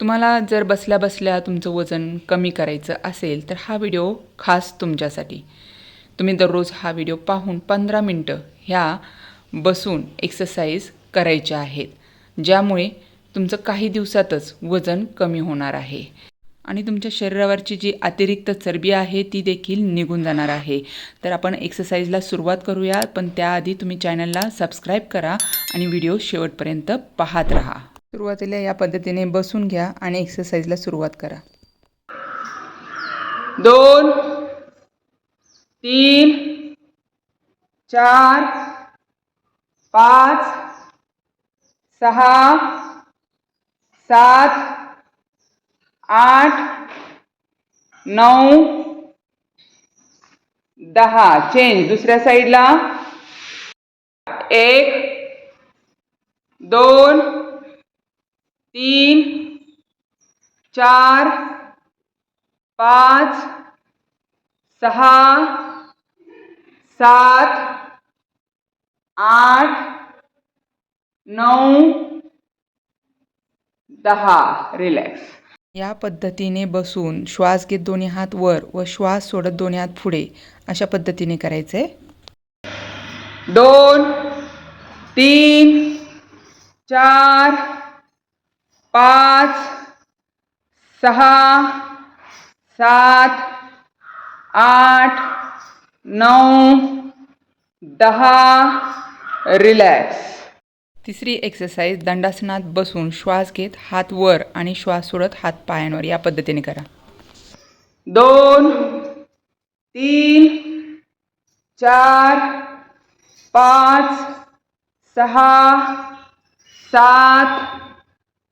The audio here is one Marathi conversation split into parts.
तुम्हाला जर बसल्या बसल्या तुमचं वजन कमी करायचं असेल तर हा व्हिडिओ खास तुमच्यासाठी. तुम्ही दररोज हा व्हिडिओ पाहून पंधरा मिनटं ह्या बसून एक्सरसाइज करायच्या आहेत ज्यामुळे तुमचं काही दिवसातच वजन कमी होणार आहे. आणि तुमच्या शरीरावरची जी अतिरिक्त चरबी आहे ती देखील निघून जाणार आहे. तर आपण एक्सरसाइजला सुरुवात करूया पण त्याआधी तुम्ही चॅनलला सबस्क्राईब करा आणि व्हिडिओ शेवटपर्यंत पाहत राहा. सुरुवातीला या पद्धतीने बसून घ्या आणि एक्सरसाइजला सुरुवात करा. दोन तीन चार पाच सहा सात आठ नऊ दहा. चेंज दुसऱ्या साईडला एक दोन तीन चार पाच सहा सात आठ नऊ दहा. रिलॅक्स या पद्धतीने बसून श्वास घेत दोन्ही हात वर व श्वास सोडत दोन्ही हात पुढे अशा पद्धतीने करायचे. दोन तीन चार पाच सहा सात आठ नऊ दहा रिलॅक्स. तिसरी एक्सरसाइज दंडासनात बसून श्वास घेत हात वर आणि श्वास सोडत हात पायांवर. या पद्धतीने करा. दोन तीन चार पाच सहा सात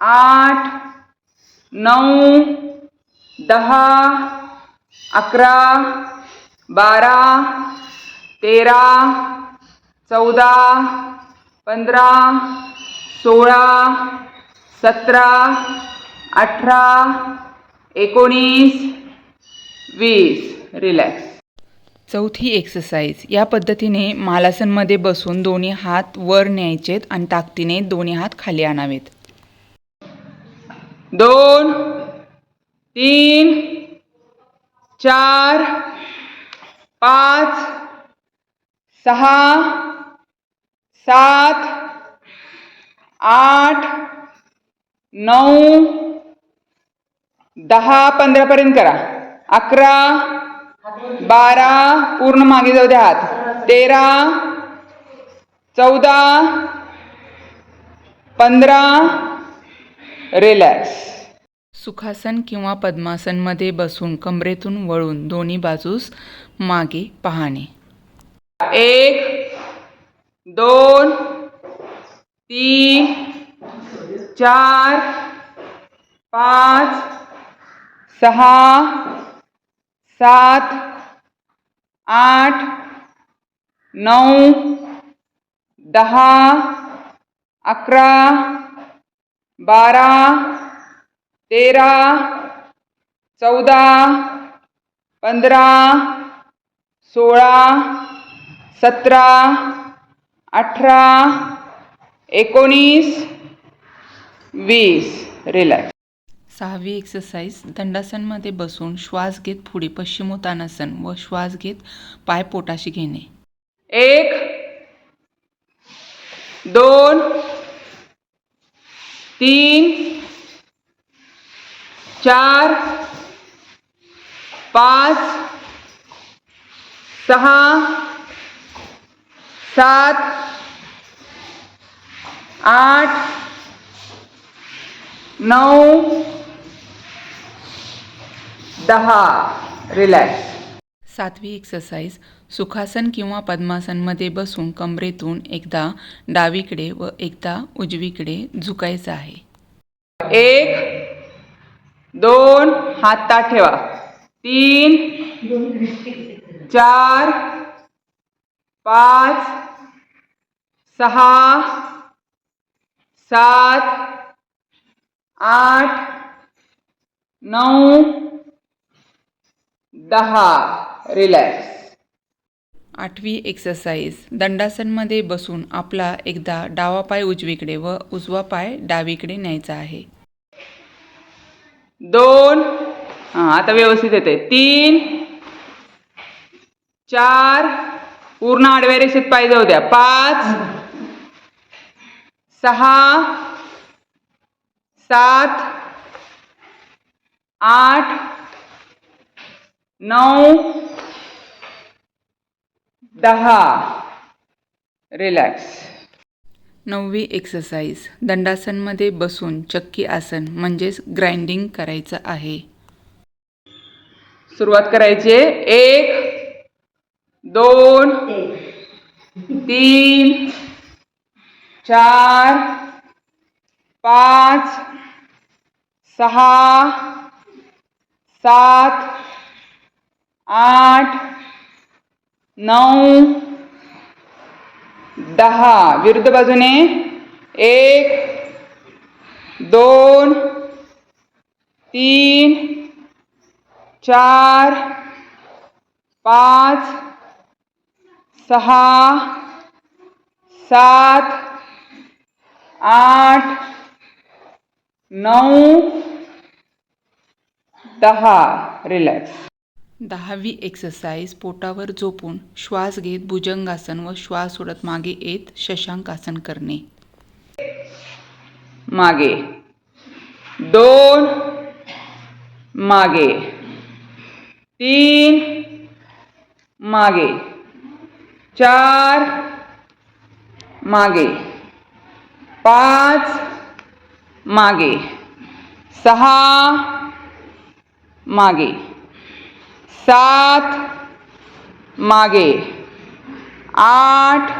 आठ नऊ दहा अकरा बारा तेरा चौदा पंधरा सोळा सतरा अठरा एकोणीस वीस. रिलॅक्स चौथी एक्सरसाइज या पद्धतीने मालासनमध्ये बसून दोन्ही हात वर न्यायचेत आणि ताकदीने दोन्ही हात खाली आणावेत. दोन तीन चार पाच सहा सात आठ नऊ दहा पंधरापर्यंत करा. अकरा बारा पूर्ण मागे जाऊ द्या हात. तेरा चौदा पंधरा रिलॅक्स सुखासन किंवा पद्मासनमध्ये बसून कमरेतून वळून दोन्ही बाजूस मागे पाहणे. एक दोन तीन चार पाच सहा सात आठ नऊ दहा अकरा बारा तेरा चौदा पंधरा सोळा सतरा अठरा एकोणीस वीस. रिलॅक्स सहावी एक्सरसाइज दंडासनमध्ये बसून श्वास घेत पुढे पश्चिमोत्तानासन व श्वास घेत पाय पोटाशी घेणे. एक दोन तीन चार पाच सहा सात आठ नौ दहा। रिलॅक्स। सातवी एक्सरसाइज सुखासन किंवा पद्मासनमध्ये बसून कमरेतून एकदा डावीकडे व एकदा उजवीकडे झुकायचं आहे. एक दोन हात ताठ ठेवा. तीन चार पाच सहा सात आठ नऊ दहा. रिलॅक्स आठवी एक्सरसाइज दंडासनमध्ये बसून आपला एकदा डावा पाय उजवीकडे व उजवा पाय डावीकडे न्यायचा आहे. दोन. हां आता व्यवस्थित येते तीन. चार. पूर्ण आडव्या रेषेत पाय जाऊ द्या. पाच. सहा. सात. आठ. नऊ दहा. रिलॅक्स नववी एक्सरसाइज दंडासनमध्ये बसून चक्की आसन म्हणजेच ग्राइंडिंग करायचं आहे. सुरुवात करायची. एक दोन तीन चार पाच सहा सात आठ नऊ दहा. विरुद्ध बाजूने एक दोन तीन चार पाच सहा सात आठ नऊ दहा. रिलॅक्स दहावी एक्सरसाइज पोटावर झोपून श्वास घेत भुजंगासन व श्वास सोडत मागे येत शशांकासन करणे. मागे. दोन. मागे. तीन. मागे. चार. मागे. पाच. मागे. सहा. मागे. सात मागे। आठ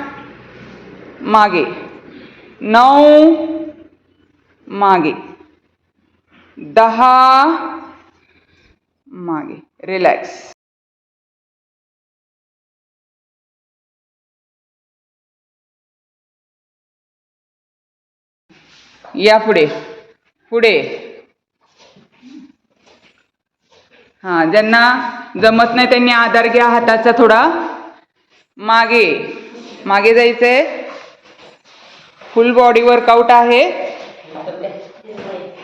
मागे। नऊ मागे। दहा मागे। रिलॅक्स। या पुढे? पुढे। हा ज्यांना जमत नाही त्यांनी आधार घ्या हाताचा थोडा. मागे मागे जायचंय. फुल बॉडी वर्कआउट आहे.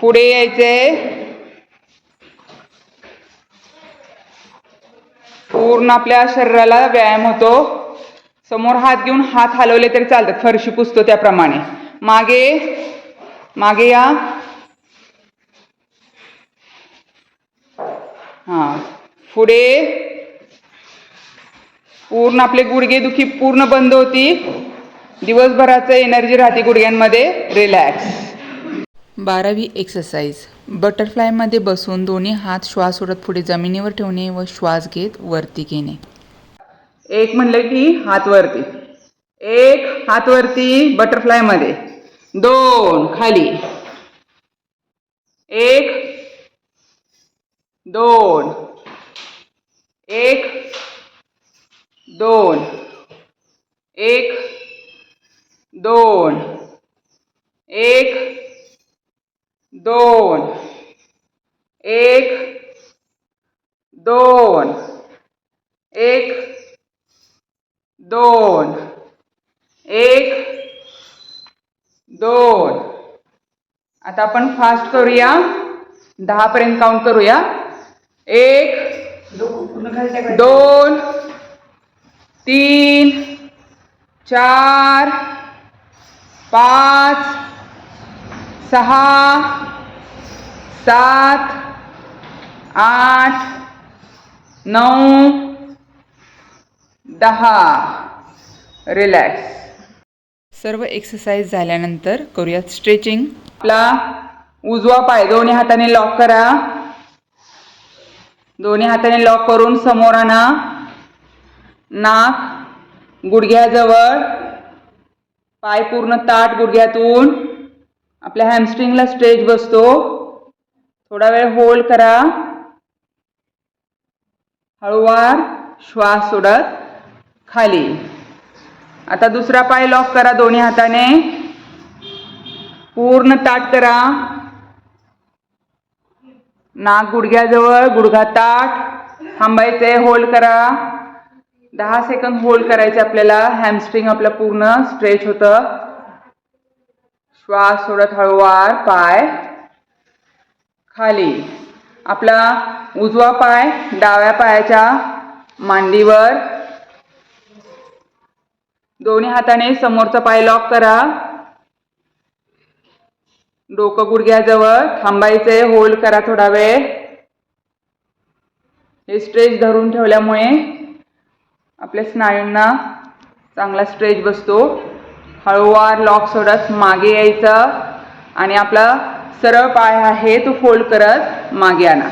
पुढे यायचंय. पूर्ण आपल्या शरीराला व्यायाम होतो. समोर हात घेऊन हात हलवले तरी चालतात. फरशी पुसतो त्याप्रमाणे. मागे मागे या. हां. पुढे पूर्ण आपले गुडघेदुखी पूर्ण बंद होती दिवसभराचं एनर्जी राहते गुडघ्यांमध्ये. रिलॅक्स बारावी एक्सरसाइज बटरफ्लायमध्ये बसून दोन्ही हात श्वास सोडत पुढे जमिनीवर ठेवणे व श्वास घेत वरती घेणे. एक म्हणलं की हात वरती. एक हात वरती बटरफ्लायमध्ये दोन खाली. एक दोन. एक. दोन. एक. दोन. एक. दोन. एक. दोन. एक. दोन. एक. दोन. आता आपण फास्ट करूया. दहापर्यंत काउंट करूया. एक दोन तीन चार पाच सहा सात आठ नऊ दहा. रिलॅक्स सर्व एक्सरसाइज झाल्यानंतर करूयात स्ट्रेचिंग आपला उजवा पाय दोन्ही हाताने लॉक करा. दोन्ही हाताने लॉक करून समोर आणा नाक गुडघ्याजवळ पाय पूर्ण ताट गुडघ्यातून आपल्या हॅमस्ट्रिंगला स्ट्रेच बसतो. थोडा वेळ होल्ड करा. हळूवार श्वास सोडत खाली. आता दुसरा पाय लॉक करा दोन्ही हाताने. पूर्ण ताट करा. नाक गुडघ्याजवळ गुडघा ताट थांबायचंय होल्ड करा. दहा सेकंद होल्ड करायचे आपल्याला. हॅमस्ट्रिंग आपलं पूर्ण स्ट्रेच होतं. श्वास सोडत हळूवार पाय खाली. आपला उजवा पाय डाव्या पायाच्या मांडीवर. दोन्ही हाताने समोरचा पाय लॉक करा. डोकं गुडघ्याजवळ थांबायचंय. होल्ड करा थोडा वेळ. हे स्ट्रेच धरून ठेवल्यामुळे आपल्या स्नायूंना चांगला स्ट्रेच बसतो. हळूवार लॉक सोडत मागे यायचं आणि आपला सरळ पाय आहे तो फोल्ड करत मागे आणा.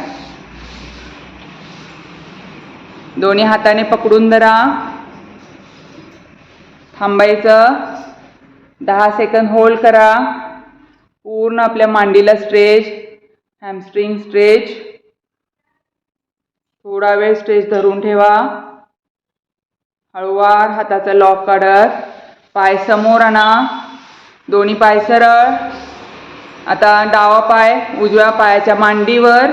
दोन्ही हाताने पकडून धरा. थांबायचं. दहा सेकंद होल्ड करा. पूर्ण आपल्या मांडीला स्ट्रेच हॅमस्ट्रिंग स्ट्रेच थोडा वेळ स्ट्रेच धरून ठेवा. हळूवार हाताचा लॉक काढत. पाय समोर आणा. दोन्ही पाय सरळ. आता डावा पाय उजव्या पायाच्या मांडीवर.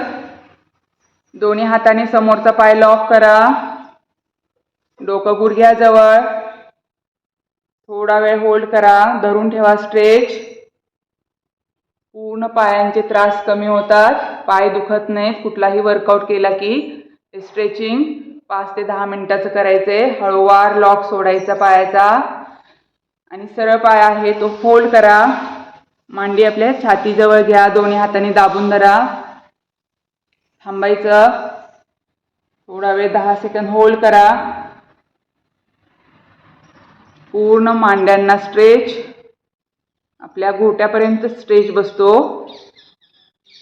दोन्ही हाताने समोरचा पाय लॉक करा. डोकं गुडघ्याजवळ थोडा वेळ होल्ड करा. धरून ठेवा स्ट्रेच पूर्ण पायांचे त्रास कमी होतात. पाय दुखत नाहीत. कुठलाही वर्कआउट केला की स्ट्रेचिंग पाच ते दहा मिनिटाचं करायचंय हळूवार लॉक सोडायचा पायाचा. आणि सरळ पाय आहे तो फोल्ड करा. मांडी आपल्या छातीजवळ घ्या. दोन्ही हाताने दाबून धरा. थांबायचं. थोडा वेळ दहा सेकंद होल्ड करा. पूर्ण मांड्यांना स्ट्रेच आपल्या घोट्यापर्यंत स्ट्रेच बसतो.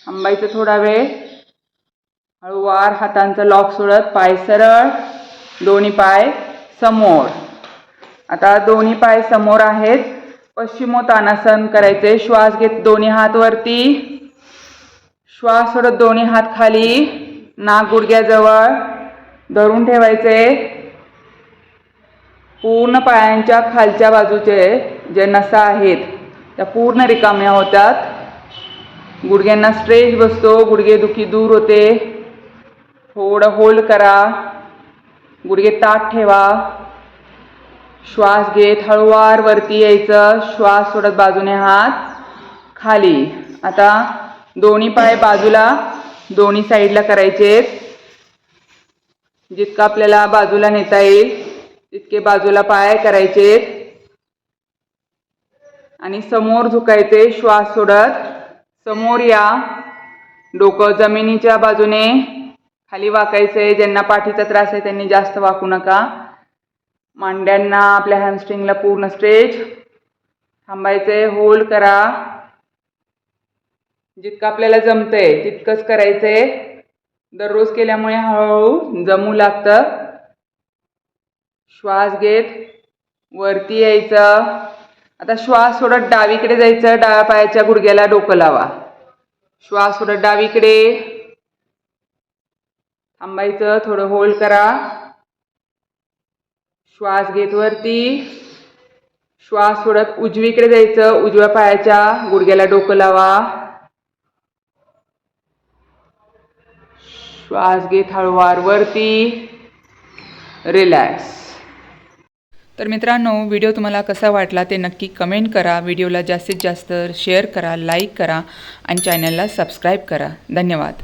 थांबायचं थोडा वेळ. हळूवार हातांचा लॉक सोडत पाय सरळ दोन्ही पाय समोर. आता दोन्ही पाय समोर आहेत. पश्चिमोत्तानासन करायचे श्वास घेत दोन्ही हात वरती. श्वास सोडत दोन्ही हात खाली. नाक गुडघ्याजवळ धरून ठेवायचे. पूर्ण पायांच्या खालच्या बाजूचे जे नसा आहेत त्या पूर्ण रिकाम्या होतात गुडघ्यांना स्ट्रेच बसतो गुडघे दुखी दूर होते. थोडं होल्ड करा. गुडघे ताट ठेवा. श्वास घेत हळूवार वरती यायचं. श्वास सोडत बाजूने हात खाली. आता दोन्ही पाय बाजूला दोन्ही साईडला करायचे जितकं आपल्याला बाजूला नेता येईल तितके बाजूला पाय करायचे आणि समोर झुकायचे श्वास सोडत समोर या. डोकं जमिनीच्या बाजूने खाली वाकायचे ज्यांना पाठीचा त्रास आहे त्यांनी जास्त वाकू नका. मांड्यांना आपल्या हॅमस्ट्रिंगला पूर्ण स्ट्रेच थांबायचंय होल्ड करा. जितकं आपल्याला जमतंय तितकंच करायचंय दररोज केल्यामुळे हळूहळू जमू लागतं. श्वास घेत वरती यायचं. आता श्वास सोडत डावीकडे जायचं डाव्या पायाच्या गुडघ्याला डोकं लावा. श्वास सोडत डावीकडे. थांबायचं थोडं होल्ड करा. श्वास घेत वरती. श्वास सोडत उजवीकडे जायचं उजव्या पायाच्या गुडघ्याला डोकं लावा. श्वास घेत हळूवार वरती. रिलॅक्स तर मित्रांनो व्हिडिओ तुम्हाला कसा वाटला ते नक्की कमेंट करा. व्हिडिओला जास्तीत जास्त शेअर करा लाईक करा आणि चॅनलला सबस्क्राईब करा. धन्यवाद.